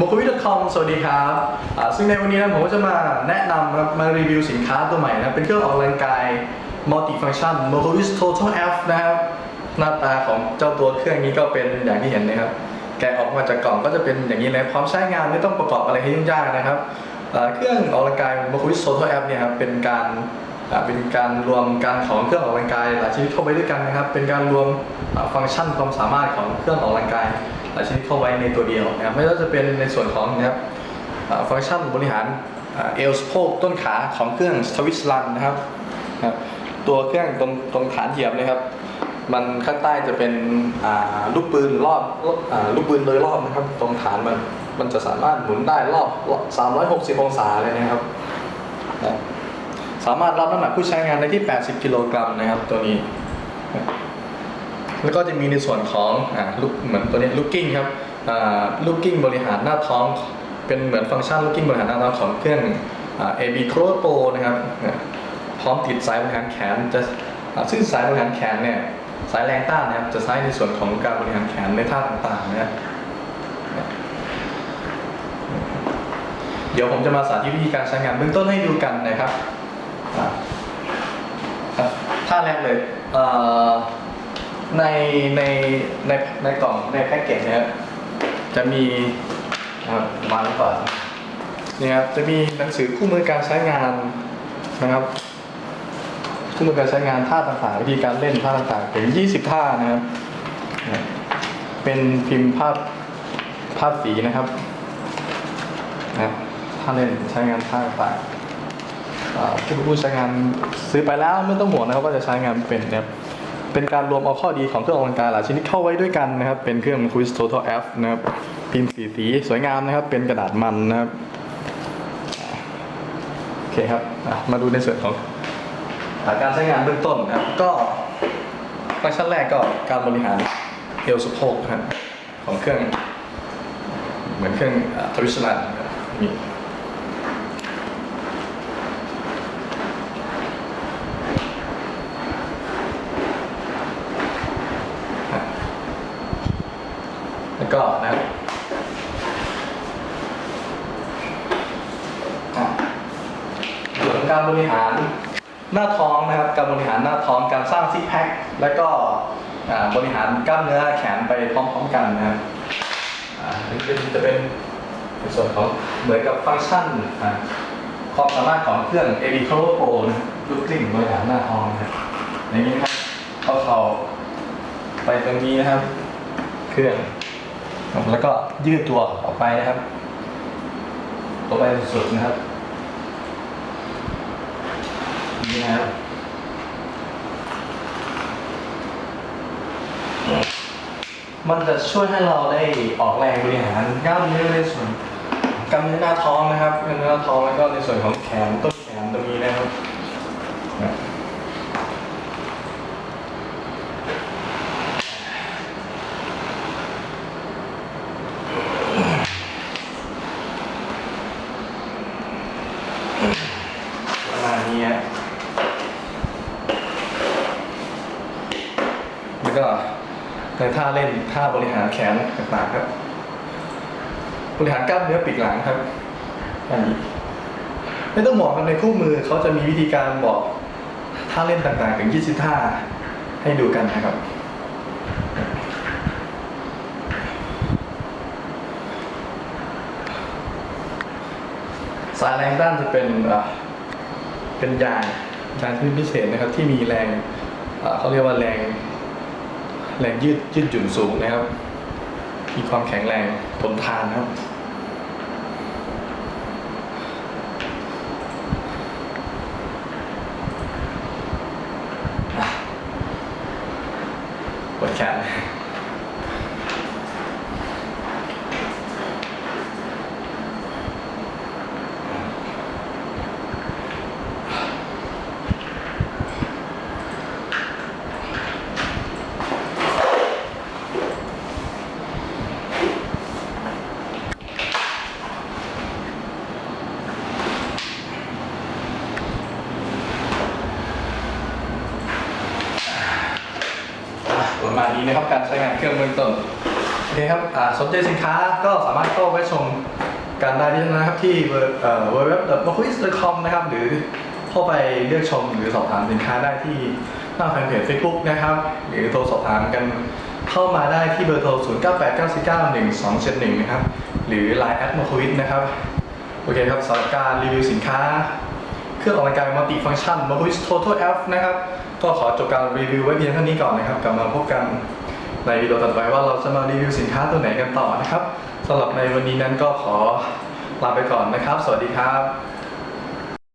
m o k o v i c o m สวัสดีครับซึ่งในวันนี้นะผมก็จะมาแนะนำมารีวิวสินค้าตัวใหม่นะเป็นเครื่องออกกำลังกาย multi-function m o k o v i c Total F นะครับหน้าตาของเจ้าตัวเครื่องนี้ก็เป็นอย่างที่เห็นนะครับ แกะออกมาจากกล่องก็จะเป็นอย่างนี้เลยพร้อมใช้งานไม่ต้องประกอบอะไรให้ยุ่งยากนะครับเครื่องออกกำลังกาย m o k o v i c Total F เนี่ยครับเป็นการเป็นการรวมการของเครื่องออกกำลังกายหลายชนิดเข้าไปด้วยกันนะครับ เป็นการรวมฟังก์ชันความสามารถของเครื่องออกกำลังกาย หลายชนิดเข้าไว้ในตัวเดียวนะครับไม่ว่าจะเป็นในส่วนของนะครับฟังก์ชันบริหารเอลสโพกต้นขาของเครื่องสวิชลันนะครับ ตัวเครื่องตรงตรงฐานเหยียบนะครับ มันข้างใต้จะเป็นลูกปืนรอบลูกปืนโดยรอบนะครับ ตรงฐานมันมันจะสามารถหมุนได้รอบ 360 องศาเลยนะครับ สามารถรับน้ำหนักผู้ใช้งานได้ที่ 80 กิโลกรัมนะครับตัวนี้ แล้วก็จะมีในส่วนของอ่าลูกเหมือนตัวนี้ลูกกิ้งครับลูกกิ้งบริหารหน้าท้อง เป็นเหมือนฟังก์ชันลูกกิ้งบริหารหน้าท้องของเครื่องอ่า AB c r o Pro นะครับพร้อมติดสายบริหารแขนจะซึ่งสายบริหารแขนเนี่ยสายแรงต้านนะครับจะใช้ในส่วนของการบริหารแขนในท่าต่างๆนะครับเดี๋ยวผมจะมาสาธิตวิธีการใช้งานเบื้องต้นให้ดูกันนะครับท่าแรกเลย ในในในในกล่องในแพ็กเกจเนี่ยจะมีนะครับมาหรือเปล่าเนี่ยครับจะมีหนังสือคู่มือการใช้งานนะครับคู่มือการใช้งานท่าต่างๆวิธีการเล่นท่าต่างๆถึง 20 ท่านะครับนะเป็นพิมพ์ภาพภาพสีนะครับนะท่าเล่นใช้งานท่าต่างๆอ่าผู้ผู้ใช้งานซื้อไปแล้วไม่ต้องห่วงนะครับว่าจะใช้งานเป็นนะครับ เป็นการรวมเอาข้อดีของเครื่องออกกำลังกายหลายชนิดเข้าไว้ด้วยกันนะครับ เป็นเครื่อง Quiz Total F นะครับพิมพ์สีสีสวยงามนะครับ เป็นกระดาษมันนะครับโอเคครับมาดูในส่วนของาการใช้งานเบื้องต้นนะครับ ก็ฟังก์ชันแรกก็การบริหารเอวสะโพกนะครับของเครื่อง เหมือนเครื่องทวิชลันนี่ ก็นะครับส่วนการบริหารหน้าท้องนะครับ การบริหารหน้าท้องการสร้างซิกแพคแล้วก็บริหารกล้ามเนื้อแขนไปพร้อมๆกันนะครับอ่าอันนี้เป็นจะเป็นในส่วนของเหมือนกับฟังก์ชันความสามารถของเครื่อง AB c o l o Pro นะลูกกลิ้งบริหารหน้าท้องนะครับอย่างนี้ครับเอาเข่าไปตรงนี้นะครับ เครื่อง แล้วก็ยืดตัวออกไปนะครับออกไปสุดๆนะครับ นี่นะครับมันจะช่วยให้เราได้ออกแรงบริหารกล้ามเนื้อในส่วนกล้ามเนื้อหน้าท้องนะครับกล้ามเนื้อหน้าท้องแล้วก็ในส่วนของแขนต้นแขนตรงนี้นะครับนะประมาณนี้ฮะ แล้วก็ในท่าเล่นท่าบริหารแขนต่างๆครับ บริหารกล้ามเนื้อปีกหลังครับอันนี้ไม่ต้องบอกกันในคู่มือเขาจะมีวิธีการบอกท่าเล่นต่างๆ ถึง 20 ท่าให้ดูกันนะครับ สายแรงด้านจะเป็นเป็นยางยางที่พิเศษนะครับ ที่มีแรงเขาเรียกว่าแรง แรงยืดยืดหยุ่นสูงนะครับ มีความแข็งแรงทนทานครับ ปวดแขน ประมาณนี้นะครับ การใช้งานเครื่องเบื้องต้นโอเคครับอ่าสนใจสินค้าก็สามารถเข้าไปชมกันได้ที่นะครับที่เว็บเอ่อ www.mokuis.com นะครับ หรือเข้าไปเลือกชมหรือสอบถามสินค้าได้ที่หน้าแฟนเพจ Facebook นะครับ หรือโทรสอบถามกันเข้ามาได้ที่เบอร์โทร 098991271 นะครับ หรือ Line แอด m o k u i s นะครับ โอเคครับสำหรับการรีวิวสินค้า เครื่องออกกำลังกายมัลติฟัง c t ชัน m o k u i s Total F นะครับ ก็ขอจบการรีวิวไว้เพียงเท่านี้ก่อนนะครับกลับมาพบกันในวิดีโอต่อไปว่าเราจะมารีวิวสินค้าตัวไหนกันต่อนะครับสำหรับในวันนี้นั้นก็ขอลาไปก่อนนะครับ สวัสดีครับ